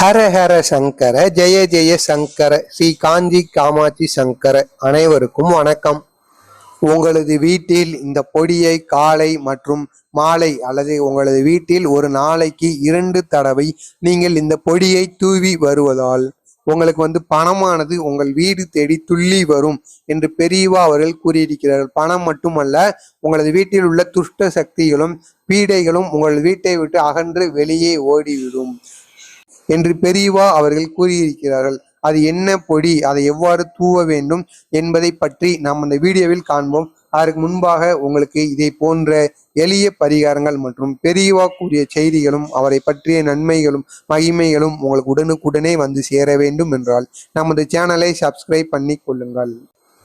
ஹர ஹர சங்கர ஜெய ஜெய சங்கர ஸ்ரீ காஞ்சி காமாட்சி சங்கர அனைவருக்கும் வணக்கம். உங்களது வீட்டில் இந்த பொடியை காலை மற்றும் மாலை அல்லது உங்களது வீட்டில் ஒரு நாளைக்கு இரண்டு தடவை நீங்கள் இந்த பொடியை தூவி வருவதால் உங்களுக்கு வந்து பணமானது உங்கள் வீடு தேடி துள்ளி வரும் என்று பெரியவா அவர்கள் கூறியிருக்கிறார்கள். பணம் மட்டுமல்ல உங்களது வீட்டில் உள்ள துஷ்ட சக்திகளும் பீடைகளும் உங்கள் வீட்டை விட்டு அகன்று வெளியே ஓடிவிடும். என்று பெரியவா அவர்கள் கூறியிருக்கிறார்கள். அது என்ன பொடி? அதை எவ்வாறு தூவ வேண்டும் என்பதை பற்றி நாம் அந்த வீடியோவில் காண்போம். அதற்கு முன்பாக உங்களுக்கு இதை போன்ற எளிய பரிகாரங்கள் மற்றும் பெரியவா கூறிய செய்திகளும் அவரை பற்றிய நன்மைகளும் மகிமைகளும் உங்களுக்கு உடனுக்குடனே வந்து சேர வேண்டும் என்றால் நமது சேனலை சப்ஸ்கிரைப் பண்ணி கொள்ளுங்கள்.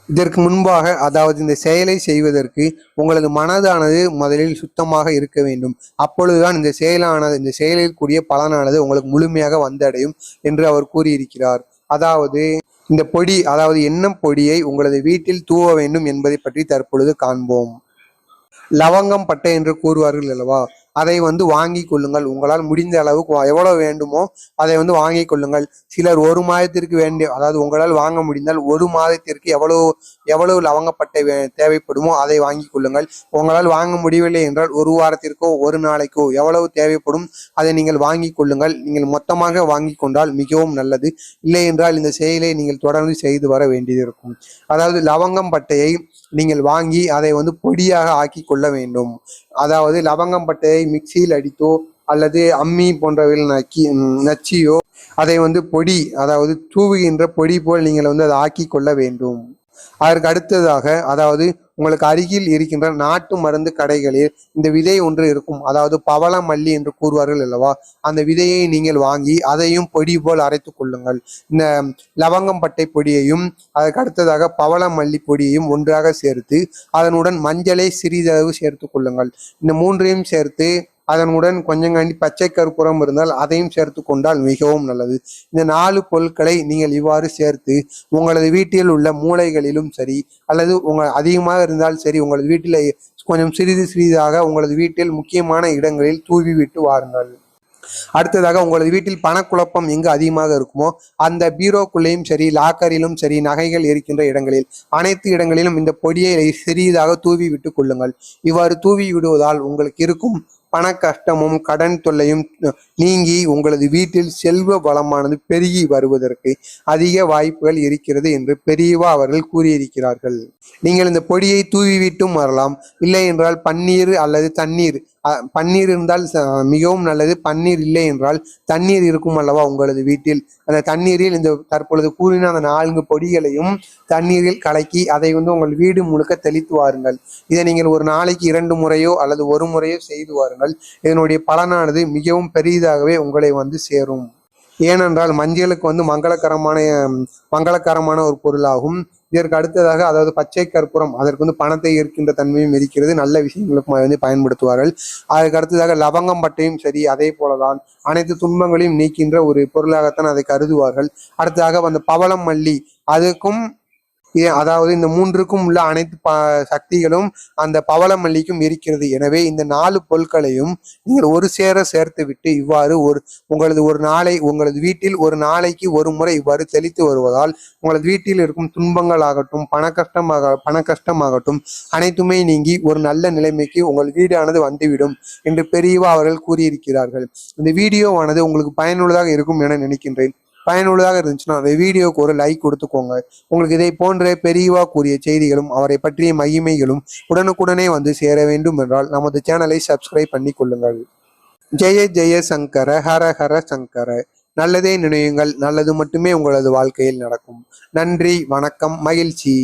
இதற்கு முன்பாக அதாவது இந்த செயலை செய்வதற்கு உங்களது மனதானது முதலில் சுத்தமாக இருக்க வேண்டும். அப்பொழுதுதான் இந்த செயலானது இந்த செயலில் கூடிய பலனானது உங்களுக்கு முழுமையாக வந்தடையும் என்று அவர் கூறியிருக்கிறார். அதாவது இந்த பொடி அதாவது எண்ணம் பொடியை உங்களது வீட்டில் தூவ வேண்டும் என்பதை பற்றி தற்பொழுது காண்போம். லவங்கம் பட்டை என்று கூறுவார்கள் அல்லவா? அதை வந்து வாங்கி கொள்ளுங்கள். உங்களால் முடிந்த அளவுக்கு எவ்வளோ எவ்வளவு வேண்டுமோ அதை வந்து வாங்கி கொள்ளுங்கள். சிலர் ஒரு மாதத்திற்கு வேண்டிய அதாவது உங்களால் வாங்க முடிந்தால் ஒரு மாதத்திற்கு எவ்வளவு எவ்வளவு லவங்கப்பட்டை வே- தேவைப்படுமோ அதை வாங்கி கொள்ளுங்கள். உங்களால் வாங்க முடியவில்லை என்றால் ஒரு வாரத்திற்கோ ஒரு நாளைக்கோ எவ்வளவு தேவைப்படும் அதை நீங்கள் வாங்கி கொள்ளுங்கள். நீங்கள் மொத்தமாக வாங்கி கொண்டால் மிகவும் நல்லது. இல்லை என்றால் இந்த செயலை நீங்கள் தொடர்ந்து செய்து வர வேண்டியது இருக்கும். அதாவது லவங்கம் பட்டையை நீங்கள் வாங்கி அதை வந்து பொடியாக ஆக்கி கொள்ள வேண்டும். அதாவது லவங்கம் பட்டையை மிக்சியில் அடித்தோ அல்லது அம்மி போன்றவையில் நக்கி நச்சியோ அதை வந்து பொடி அதாவது தூவுகின்ற பொடி போல் நீங்கள் வந்து அதை ஆக்கி கொள்ள வேண்டும். அதற்கு அடுத்ததாக அதாவது உங்களுக்கு அருகில் இருக்கின்ற நாட்டு மருந்து கடைகளில் இந்த விதை ஒன்று இருக்கும். அதாவது பவள மல்லி என்று கூறுவார்கள் அல்லவா? அந்த விதையை நீங்கள் வாங்கி அதையும் பொடி போல் அரைத்து கொள்ளுங்கள். இந்த லவங்கம் பட்டை பொடியையும் அதற்கு அடுத்ததாக பவள மல்லி பொடியையும் ஒன்றாக சேர்த்து அதனுடன் மஞ்சளை சிறிதளவு சேர்த்து கொள்ளுங்கள். இந்த மூன்றையும் சேர்த்து அதனுடன் கொஞ்சங்காண்டி பச்சை கற்பூரம் இருந்தால் அதையும் சேர்த்து கொண்டால் மிகவும் நல்லது. இந்த நாலு பொருட்களை நீங்கள் இவ்வாறு சேர்த்து உங்களது வீட்டில் உள்ள மூளைகளிலும் சரி அல்லது உங்கள் அதிகமாக இருந்தால் சரி உங்களது வீட்டில் கொஞ்சம் சிறிது சிறிதாக உங்களது வீட்டில் முக்கியமான இடங்களில் தூவி விட்டு வாருங்கள். அடுத்ததாக உங்களது வீட்டில் பணக்குழப்பம் எங்கு அதிகமாக இருக்குமோ அந்த பீரோக்குள்ளேயும் சரி லாக்கரிலும் சரி நகைகள் இருக்கின்ற இடங்களில் அனைத்து இடங்களிலும் இந்த பொடியை சிறியதாக தூவி விட்டு கொள்ளுங்கள். இவ்வாறு தூவி விடுவதால் உங்களுக்கு இருக்கும் பண கஷ்டமும் கடன் தொல்லையும் நீங்கி உங்களது வீட்டில் செல்வ வளமானது பெருகி வருவதற்கு அதிக வாய்ப்புகள் இருக்கிறது என்று பெரியவா அவர்கள் கூறியிருக்கிறார்கள். நீங்கள் இந்த பொடியை தூவி விட்டும் வரலாம் இல்லை என்றால் பன்னீர் அல்லது தண்ணீர் பன்னீர் இருந்தால் மிகவும் நல்லது. பன்னீர் இல்லை என்றால் தண்ணீர் இருக்கும் அல்லவா உங்களது வீட்டில்? அந்த தண்ணீரில் இந்த தற்பொழுது கூறின அந்த நான்கு பொடிகளையும் தண்ணீரில் கலக்கி அதை வந்து உங்கள் வீடு முழுக்க தெளித்து வாருங்கள். இதை நீங்கள் ஒரு நாளைக்கு இரண்டு முறையோ அல்லது ஒரு முறையோ செய்து வாருங்கள். இதனுடைய பலனானது மிகவும் பெரிதாகவே உங்களை வந்து சேரும். ஏனென்றால் மஞ்சளுக்கு வந்து மங்களகரமான மங்களகரமான ஒரு பொருளாகும். இதற்கு அடுத்ததாக அதாவது பச்சை கற்பூரம் அதற்கு வந்து பணத்தை ஈர்க்கின்ற தன்மையும் இருக்கிறது. நல்ல விஷயங்களுக்கு அதை வந்து பயன்படுத்துவார்கள். அதற்கு அடுத்ததாக லவங்கம் பட்டையும் சரி அதே போலதான் அனைத்து துன்பங்களையும் நீக்கின்ற ஒரு பொருளாகத்தான் அதை கருதுவார்கள். அடுத்ததாக அந்த பவளம் மல்லி அதுக்கும் அதாவது இந்த மூன்றுக்கும் உள்ள அனைத்து ப சக்திகளும் அந்த பவளமல்லிக்கும் இருக்கிறது. எனவே இந்த நாலு பொருட்களையும் நீங்கள் ஒரு சேர சேர்த்து விட்டு இவ்வாறு ஒரு உங்களது ஒரு நாளை உங்களது வீட்டில் ஒரு நாளைக்கு ஒரு முறை இவ்வாறு தெளித்து வருவதால் உங்களது வீட்டில் இருக்கும் துன்பங்களாகட்டும் பண கஷ்டமாக பண கஷ்டமாகட்டும் அனைத்துமே நீங்கி ஒரு நல்ல நிலைமைக்கு உங்கள் வீடானது வந்துவிடும் என்று பெரியவா அவர்கள் கூறியிருக்கிறார்கள். இந்த வீடியோவானது உங்களுக்கு பயனுள்ளதாக இருக்கும் என நினைக்கின்றேன். பயனுள்ளதாக இருந்துச்சுன்னா அந்த வீடியோக்கு ஒரு லைக் கொடுத்துக்கோங்க. உங்களுக்கு இதை போன்ற பெரியவா கூறிய செய்திகளும் அவரை பற்றிய மகிமைகளும் உடனுக்குடனே வந்து சேர வேண்டும் என்றால் நமது சேனலை சப்ஸ்கிரைப் பண்ணி கொள்ளுங்கள். ஜெய ஜெய சங்கர ஹர ஹர சங்கர. நல்லதே நினையுங்கள் நல்லது மட்டுமே உங்களது வாழ்க்கையில் நடக்கும். நன்றி வணக்கம் மகிழ்ச்சி.